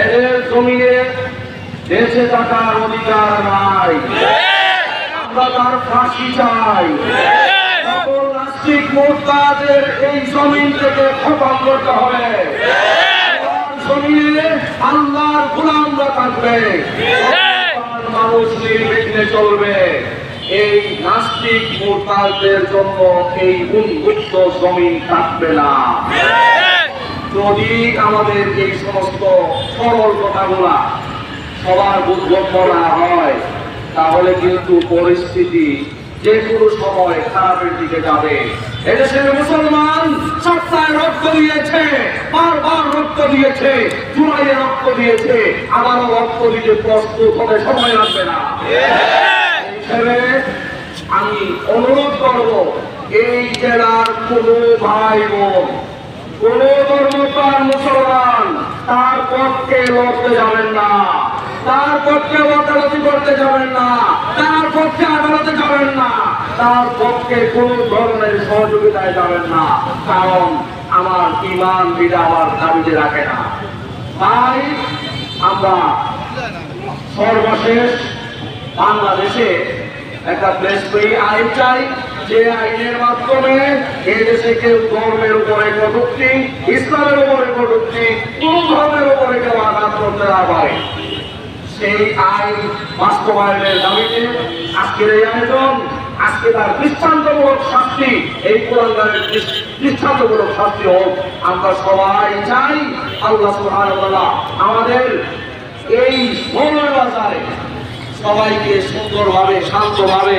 এদের জমিনে দেশে থাকার অধিকার নাই। আমরা তার ফাঁসি চাই। এই জমিন থেকে খতম করতে হবে। জমিনে আল্লাহর গোলামরা থাকবে। মানুষ চলবে। এই নাস্তিক মোর্তাদের জন্য এই উন্মুক্ত জমিন থাকবে না। যদি আমাদের এই সমস্ত সরল কথাগুলা সবার বুদ্ধ না হয়, তাহলে কিন্তু পরিস্থিতি যে কোনো সময় খারাপের দিকে যাবে। এদেশের মুসলমান সপ্তাহে রক্ত দিয়েছে, বারবার রক্ত দিয়েছে, জুলাইয়ে রক্ত দিয়েছে, আবারও রক্ত দিতে প্রস্তুত হতে সময় লাগবে না। আমি অনুরোধ করব, এই জেলার কোনো ভাই বোন কোন ধর্মপ্রাণ মুসলমান, তার পক্ষে যাবেন না। তার পক্ষে ওকালতি করতে যাবেন না। তার পক্ষে আদালতে যাবেন না। তার পক্ষে কোন ধরনের সহযোগিতায় যাবেন না। কারণ আমার ইমান বিটা আমার দাবিতে রাখে না। তাই আমরা সর্বশেষ বাংলাদেশে একটা প্লেস ফ্রি আইন চাই যে আইনের মাধ্যমে এই দেশে কেউ ধর্মের উপরে কটুক্তি, ইসলামের উপরে কটুক্তি কোন ধর্মের উপরে কেউ আঘাত করতে না পারে। সেই আইন বাস্তবায়নের দাবিতে আজকের এই আয়োজন, আজকে তার দৃষ্টান্তমূলক শাস্তি, এই কোরআনের দৃষ্টান্তমূলক শাস্তি হোক। আমরা সবাই চাই আল্লাহ সুবহানাহু আমাদের এই মৌলর বাজারে সবাইকে সুন্দরভাবে, শান্তভাবে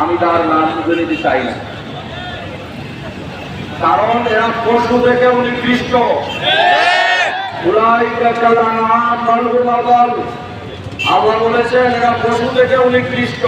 আমি তার নাম শুধু নিতে চাই না। কারণ এরা পশু থেকে উনিকৃষ্ট আমরা বলেছেন, এরা পশু থেকে উনিকৃষ্ট